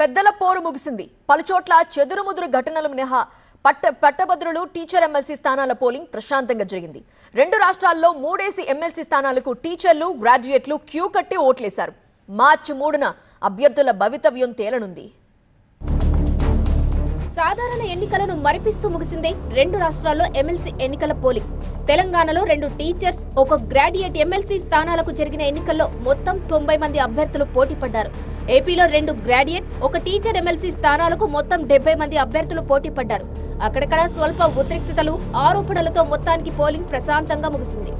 పెద్దల పోరు ముగిసింది. పలుచోట్ల చెదురుముదురు ఘటనలు మినహా పట్ట పట్టభద్రులు టీచర్ ఎమ్మెల్సీ స్థానాల పోలింగ్ ప్రశాంతంగా జరిగింది. రెండు రాష్ట్రాల్లో మూడేసి ఎమ్మెల్సీ స్థానాలకు టీచర్లు గ్రాడ్యుయేట్లు క్యూ కట్టి ఓట్లేశారు. మార్చి మూడున అభ్యర్థుల భవితవ్యం తేలనుంది. సాధారణ ఎన్నికలను మరిపిస్తూ ముగిసింది రెండు రాష్ట్రాల్లో ఎమ్మెల్సీ ఎన్నికల పోలింగ్. తెలంగాణలో రెండు టీచర్స్ ఒక గ్రాడ్యుయేట్ ఎమ్మెల్సీ స్థానాలకు జరిగిన ఎన్నికల్లో మొత్తం తొంభై మంది అభ్యర్థులు పోటీ పడ్డారు. ఏపీలో రెండు గ్రాడ్యుయేట్ ఒక టీచర్ ఎమ్మెల్సీ స్థానాలకు మొత్తం డెబ్బై మంది అభ్యర్థులు పోటీ పడ్డారు. అక్కడక్కడ స్వల్ప ఉద్రిక్తతలు ఆరోపణలతో మొత్తానికి పోలింగ్ ప్రశాంతంగా ముగిసింది.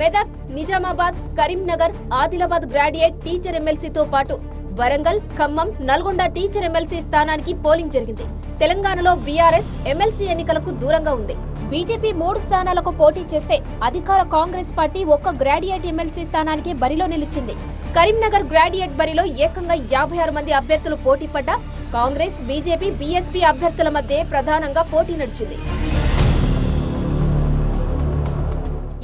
మెదక్ నిజామాబాద్ కరీంనగర్ ఆదిలాబాద్ గ్రాడ్యుయేట్ టీచర్ ఎమ్మెల్సీతో పాటు వరంగల్ ఖమ్మం నల్గొండ టీచర్ ఎమ్మెల్సీ స్థానానికి పోలింగ్ జరిగింది. తెలంగాణలో బీఆర్ఎస్ ఎమ్మెల్సీ ఎన్నికలకు దూరంగా ఉంది. బీజేపీ మూడు స్థానాలకు పోటీ చేస్తే అధికార కాంగ్రెస్ పార్టీ ఒక్క గ్రాడ్యుయేట్ ఎమ్మెల్సీ స్థానానికి బరిలో నిలిచింది. కరీంనగర్ గ్రాడ్యుయేట్ బరిలో ఏకంగా యాభై ఆరు మంది అభ్యర్థులు పోటీ పడ్డా కాంగ్రెస్ బీజేపీ బీఎస్పీ అభ్యర్థుల మధ్య ప్రధానంగా పోటీ నడిచింది.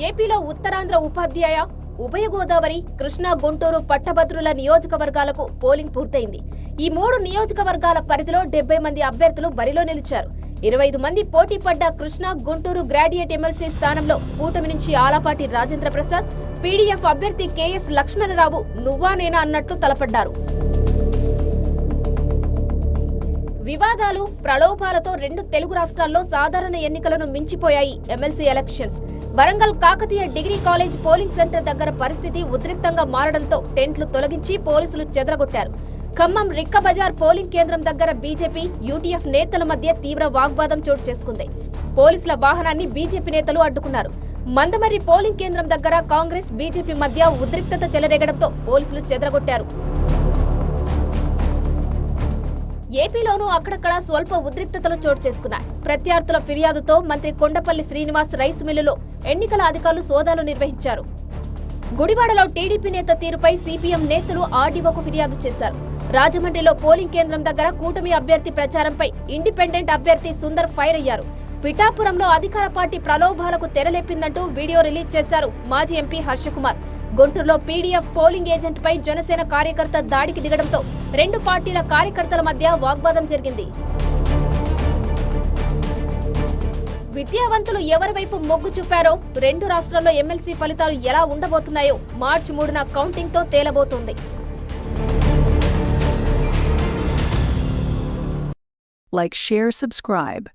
ఏపీలో ఉత్తరాంధ్ర ఉపాధ్యాయ ఉభయ గోదావరి కృష్ణా గుంటూరు పట్టభద్రుల నియోజకవర్గాలకు పోలింగ్ పూర్తయింది. ఈ మూడు నియోజకవర్గాల పరిధిలో డెబ్బై మంది అభ్యర్థులు బరిలో నిలిచారు. ఇరవై ఐదు మంది పోటీ పడ్డ కృష్ణా గుంటూరు గ్రాడ్యుయేట్ ఎమ్మెల్సీ స్థానంలో కూటమి నుంచి ఆలపాటి రాజేంద్ర ప్రసాద్ పీడీఎఫ్ అభ్యర్థి కెఎస్ లక్ష్మణరావు నువ్వా నేనా అన్నట్లు తలపడ్డారు. వివాదాలు ప్రలోభాలతో రెండు తెలుగు రాష్ట్రాల్లో సాధారణ ఎన్నికలను మించిపోయాయి MLC elections. Warangal Kakatiya degree college polling centre దగ్గర పరిస్థితి ఉద్రిక్తంగా మారడంతో టెంట్లు తొలగించి పోలీసులు చెదరగొట్టారు. ఖమ్మం రిక్క బజార్ పోలింగ్ కేంద్రం దగ్గర బీజేపీ యూటీఎఫ్ నేతల మధ్య తీవ్ర వాగ్వాదం చోటు చేసుకుంది. పోలీసుల వాహనాన్ని బీజేపీ నేతలు అడ్డుకున్నారు. మందమర్రి పోలింగ్ కేంద్రం దగ్గర కాంగ్రెస్ బీజేపీ మధ్య ఉద్రిక్తత చెలరేగడంతో పోలీసులు చెదరగొట్టారు. ఏపీలోనూ అక్కడక్కడ స్వల్ప ఉద్రిక్తతలు చోటు చేసుకున్నాయి. ప్రత్యర్థుల ఫిర్యాదుతో మంత్రి కొండపల్లి శ్రీనివాస్ రైస్ మిల్లులో ఎన్నికల అధికారులు సోదాలు నిర్వహించారు. గుడివాడలో టీడీపీ నేత తీరుపై సిపిఎం నేతలు ఆర్డీఓకు ఫిర్యాదు చేశారు. రాజమండ్రిలో పోలింగ్ కేంద్రం దగ్గర కూటమి అభ్యర్థి ప్రచారంపై ఇండిపెండెంట్ అభ్యర్థి సుందర్ ఫైర్ అయ్యారు. పిఠాపురంలో అధికార పార్టీ ప్రలోభాలకు తెరలేపిందంటూ వీడియో రిలీజ్ చేశారు మాజీ ఎంపీ హర్షకుమార్. గుంటూరులో పీడీఎఫ్ పోలింగ్ ఏజెంట్ పై జనసేన కార్యకర్త దాడికి దిగడంతో రెండు పార్టీల కార్యకర్తల మధ్య వాగ్వాదం జరిగింది విద్యావంతులు ఎవరి వైపు మొగ్గు చూపారో రెండు రాష్ట్రాల్లో ఎమ్మెల్సీ ఫలితాలు ఎలా ఉండబోతున్నాయో మార్చి మూడున కౌంటింగ్తో లైక్ షేర్ సబ్స్క్రైబ్.